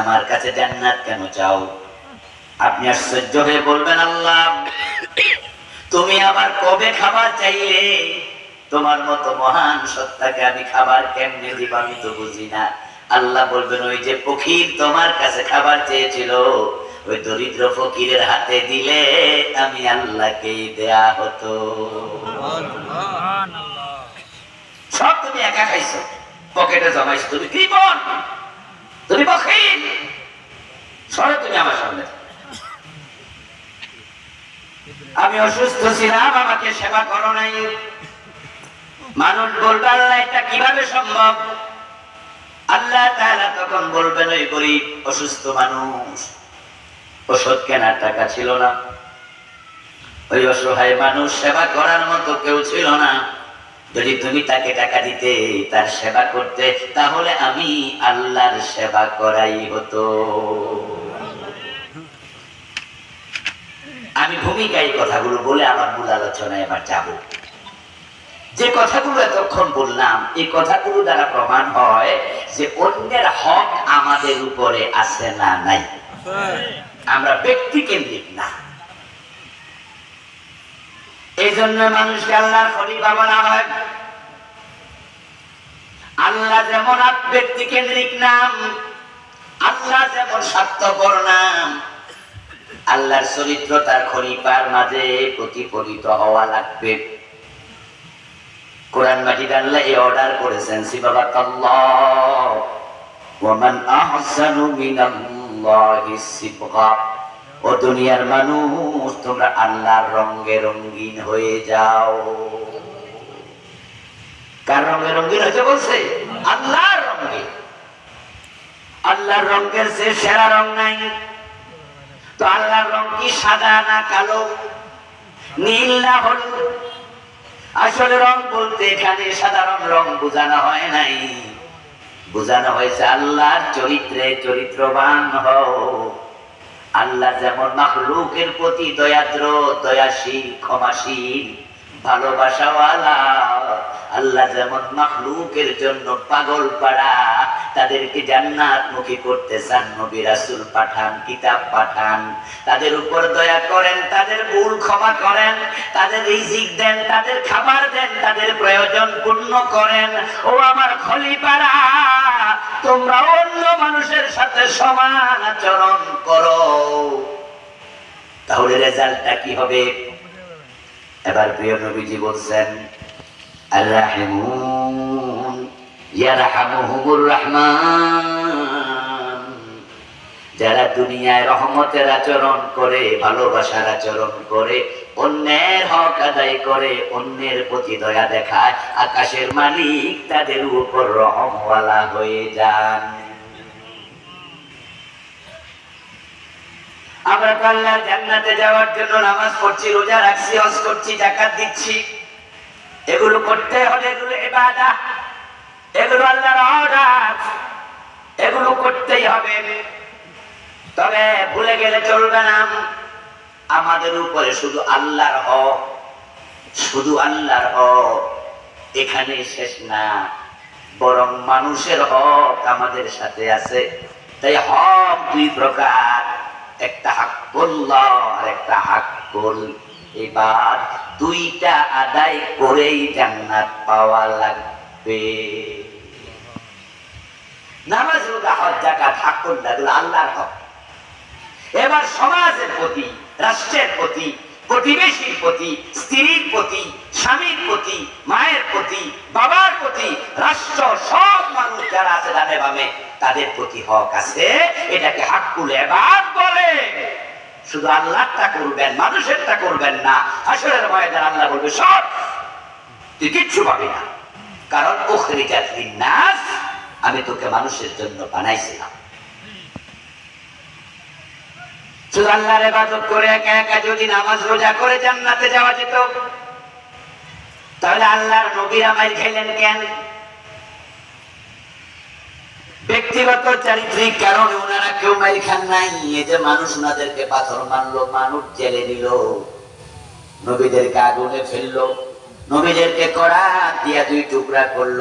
আমার কাছে জান্নাত কেন চাও? আপনি আশ্চর্য হয়ে বলবেন আল্লাহ তুমি আবার কবে খাবার চাইলে? তোমার মতো মহান সত্তাকে আমি খাবার কেমনে দিব আমি তো বুঝি না। আল্লাহ বলবেন ওই যে ফকির তোমার কাছে খাবার চেয়েছিল ওই দরিদ্র ফকিরের হাতে দিলে আমি আল্লাহকে দেয়া হতো। সব তুমি একা খাইছো। পকেটে জমাইছো তুমি কৃপণ তুমি বখিল। তুমি আমার সামনে। আমি অসুস্থ ছিলাম, আমাকে সেবা করো নাই। মানুষ বলবে, আল্লাহ, এটা কীভাবে সম্ভব? আল্লাহ তাআলা তখন বলবেন, ওই গরিব, অসুস্থ মানুষ। ওষুধ কেনার টাকা ছিল না। ওই অসহায় মানুষ সেবা করার মতো কেউ ছিল না। যদি তুমি তাকে টাকা দিতে, তার সেবা করতে, তাহলে আমি আল্লাহর সেবা করাই হতো। আমি ভূমিকায় কথাগুলো বলে আমার মূল আলোচনায় এবার যাব। যে কথাগুলো এতক্ষণ বললাম, এই কথাগুলো দ্বারা প্রমাণ হয় যে অন্যের হক আমাদের উপরে আছে না নাই। আমরা ব্যক্তি কেন্দ্রিক না। এই জন্য মানুষকে আল্লাহর খলিফা বলা হয়। আল্লাহ যেমন ব্যক্তি কেন্দ্রিক নাম, আল্লাহ যেমন স্বার্থপর নাম, আল্লাহর চরিত্র তার খলিফার মাঝে প্রতিফলিত হওয়া লাগবে। কোরআন মাজিদ আল্লাহ এই অর্ডার করেছেন সিবাবাতাল্লাহ ওয়ামান আহসানু মিনাল্লাহি সিবগা। ও দুনিয়ার মানুষ, তোমরা আল্লাহর রঙে রঙিন হয়ে যাও। কার রঙে রঙিন হয়েছে বলছে? আল্লাহর রঙে। আল্লাহর রঙের সে সেরা রং নাই। তো আল্লাহর রং কি সাদা না কালো? নীল না হলুদ? আসলে রং বলতে এখানে সাধারণ রং বোঝানো হয় নাই। বোঝানো হয়েছে আল্লাহর চরিত্রে চরিত্রবান হও। আল্লাহ যেমন মাখলুকের প্রতি দয়াদ্র, দয়াশীল, ক্ষমাশীল ভালোবাসাওয়ালা। আল্লাহ যেমন মাখলুকের জন্য পাগল পাড়া, তাদেরকে জান্নাত মুখী করতে চান নবী রাসূল পাঠান, কিতাব পাঠান। তাদের উপর দয়া করেন, তাদের ভুল ক্ষমা করেন, তাদের রিজিক দেন, তাদের খাবার দেন, তাদের প্রয়োজন পূর্ণ করেন। ও আমার খলিপাড়া তোমরা অন্য মানুষের সাথে সমান আচরণ করো। তাহলে রেজাল্টটা কি হবে? এবার প্রিয় নবীজি বলছেন যারা দুনিয়ায় রহমতের আচরণ করে, ভালোবাসার আচরণ করে, অন্যের হক আদায় করে, অন্যের প্রতি দয়া দেখায়, আকাশের মালিক তাদের উপর রহমওয়ালা হয়ে যান। আমরা আল্লাহর জান্নাতে যাওয়ার জন্য নামাজ পড়ছি, রোজা রাখছি, হজ করছি জাকাত দিচ্ছি। এগুলো করতে হলে এগুলো এবাদা এগুলো আল্লাহর অর্ডার এগুলো করতেই হবে। তবে ভুলে গেলে চলবে না। আমাদের উপরে শুধু আল্লাহর হক, শুধু আল্লাহর হক এখানে শেষ না। বরং মানুষের হক আমাদের সাথে আছে। তাই হক দুই প্রকার। একটা হাক্কুল্লাহ আর একটা হাক্কুল এবার দুইটা আদায় করেই জান্নাত পাওয়া লাগবে। নামাজ, রোজা, হজ জাকাত এগুলো আল্লাহর হক। এবার সমাজের প্রতি, রাষ্ট্রের প্রতি, প্রতিবেশীর প্রতি, স্ত্রীর প্রতি, স্বামীর প্রতি, মায়ের প্রতি, বাবার প্রতি, রাষ্ট্র, সব মানুষ যারা আছে ডানে বামে তাদের প্রতি হক আছে, এটাকে হাক্কুল এবার বলে। শুধু আল্লাহটা করবেন, মানুষেরটা করবেন না। আসলের ময়দান আল্লাহ বলবে, সব, তুই কিচ্ছু পাবি না। কারণ উখরিজাত নাস আমি তোকে মানুষের জন্য বানাইছিলাম। শুধু আল্লাহর ইবাদত করে একা একা যদি নামাজ রোজা করে জান্নাতে যাওয়া যেত, তাহলে আল্লাহর নবীরা মাইর খেলেন কেন? ব্যক্তিগত চারিত্রিক কারণে ওনারা কেউ মাইল খান নাই। এই যে মানুষ ওনাদেরকে পাথর মানলো মানুষ জেলে নিল নবীদেরকে আগুনে ফেলল, নবীদেরকে কড়া দিয়া দুই টুকরা করল।